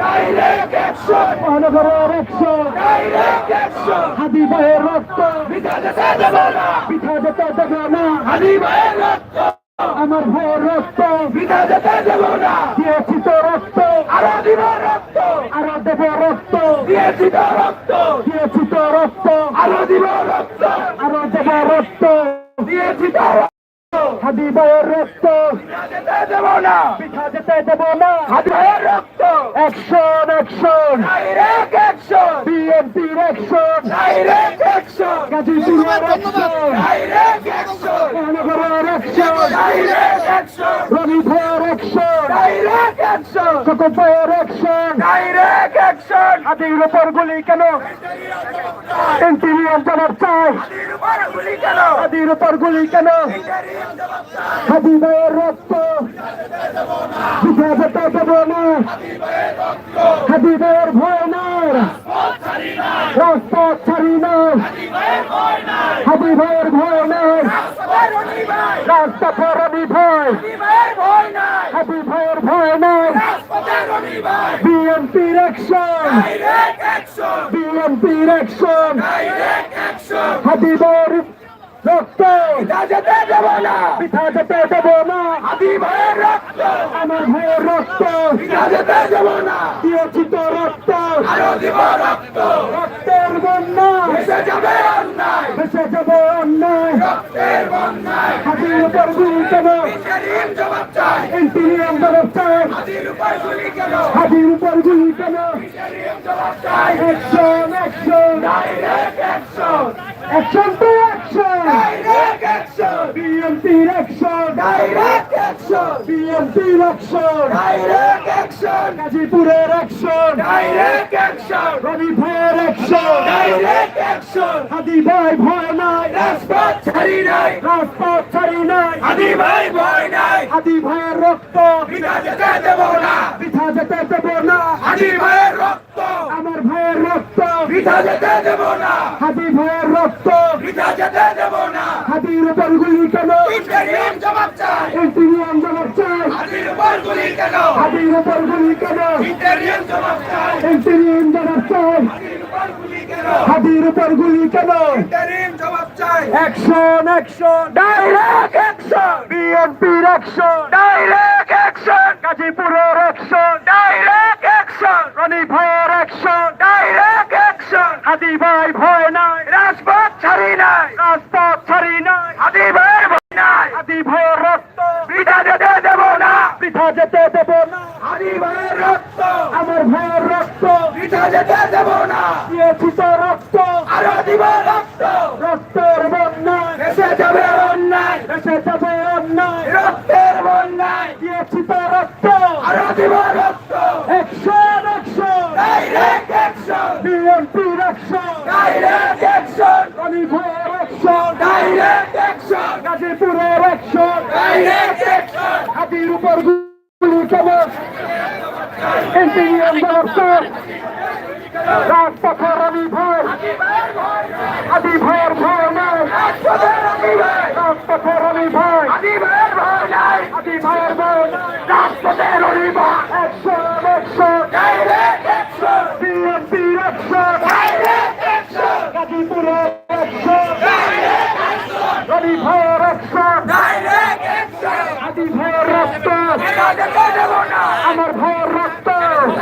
Direct action মহানগরের action direct action Hadi ভাইয়ের রক্ত। পিতা যেতে দেব না! পিঠা যেতে দেব না। হাদি ভাইয়ের রক্ত! আমার ভাইয়ের রক্ত। পিতা যেতে দেব না! দিয়েছি তো রক্ত। আরও দিব রক্ত! আরও দেব রক্ত। দিয়েছি তো রক্ত! দিয়েছি তো রক্ত। আরও দিব রক্ত! আরও দেব রক্ত। দিয়েছি তো রক্ত। হাদি রক্ত দেব না। পিঠা যেতে দেব না। হাদি ভাইয়ের রক্ত। অ্যাকশন অ্যাকশন ডাইরেক্ট অ্যাকশন বিএনপির অ্যাকশন ডাইরেক্ট অ্যাকশন গাজীপুরের অ্যাকশন ডাইরেক্ট অ্যাকশন মহানগরের action direct action Robi action direct action সকল অ্যাকশন ডাইরেক্ট হাদির উপর গুলি কেন? ইন্টিরিয়াম জবাব চাই। হাতির উপর গুলি কেন? হাদি ভাইয়ের রক্ত। যেতে দেব না। হাতি ভাইয়ের ভয় নাই রাজপথ ছাড়ি না। হাদি ভাইয়ের ভয় নাই। রাজপথের আমি ভয় হাদি ভাইয়ের ভয় নাই। বিএনপির অ্যাকশন বিএনপির অ্যাকশন হাদি ভাইয়ের রক্ত। যেতে দেব না পিঠা যেতে দেব না। হাদি ভাইয়ের রক্ত আমার ভাইয়ের রক্ত। পিতা যেতে দেব না রক্ত। আরও দিব রক্ত রক্তের বন্যা এসে যাবে অন্যায়। ভেসে যাবে অন্যায়। রক্তের বন্যায়। হাতির উপর গুলি কেন? ইন্টারিম জবাব চাই। ইন্টিরিয়াম জবাব চাই। হাদির উপর গুলি কেন? হাতির উপর গুলি কেন? ইন্টারিম জবাব চাই। Action action. Direct action. Action to action. Direct action. বিএনপির অ্যাকশন। ডাইরেক্ট বিএনপির অ্যাকশন ডাইরেক্ট অ্যাকশন গাজীপুরের অ্যাকশন ডাইরেক্ট অ্যাকশন রবি ভাইয়ের অ্যাকশন ডাইরেক্ট অ্যাকশন হাদি ভাই ভয় নাই রাজপথ ছাড়ি নাই রাজপথ ছাড়ি নাই হাদি ভাই ভয় নাই হাদি ভাইয়ের রক্ত পিতা যেতে দেব না পিঠা যেতে দেব না হাদি ভাইয়ের রক্ত আমার ভাইয়ের রক্ত পিতা যেতে দেব না হাদি ভাইয়ের রক্ত পিতা যেতে হাদির উপর গুলি কেন? জবাব চাই। জবাব চাই। হাদির উপর গুলি কেন? হাদির উপর গুলি কেন? জবাব চাই। জবাব চাই। হাদির উপর গুলি কেন? জবাব চাই। অ্যাকশন অ্যাকশন ডাইরেক্ট অ্যাকশন বিএনপির অ্যাকশন ডাইরেক্ট অ্যাকশন গাজীপুরের অ্যাকশন ডাইরেক্ট অ্যাকশন রনি ভাইয়ের অ্যাকশন ডাইরেক্ট অ্যাকশন হাদি ভাই ভয় নাই রাজপথ ছাড়ি নাই। রাজপথ ছাড়ি নাই হাদি ভাইয়ের ভয় নাই হাদি ভাইয়ের রক্ত পিতা যেতে দেব না পিঠা যেতে দেব না। রক্ত। আমার ভাইয়ের রক্ত। পিতা যেতে দেব না। দিয়েছি তো রক্ত। আরও দিব রক্ত। রক্তের বন্যায়। এসে যাবে অন্যায়। এসে যাবে অন্যায়। রক্তের বন্যায়। দিয়েছি তো রক্ত। আরও দিব রক্ত। ডাইরেক্ট অ্যাকশন বিএনপির অ্যাকশন ডাইরেক্ট অ্যাকশন রনি ভাইয়ের ডাইরেক্ট অ্যাকশন গাজীপুরের অ্যাকশন ডাইরেক্ট অ্যাকশন হাতির উপর ইন্টিরিয়াম দরকার রাজপথের রবি ভয় আদি ভয়ের ভয় নাই রাজপথের রবি ভয় আদি ভাইয়ের ভয় নাই আদি ভয়ের ভয় রাজপথের ভাই অ্যাকশন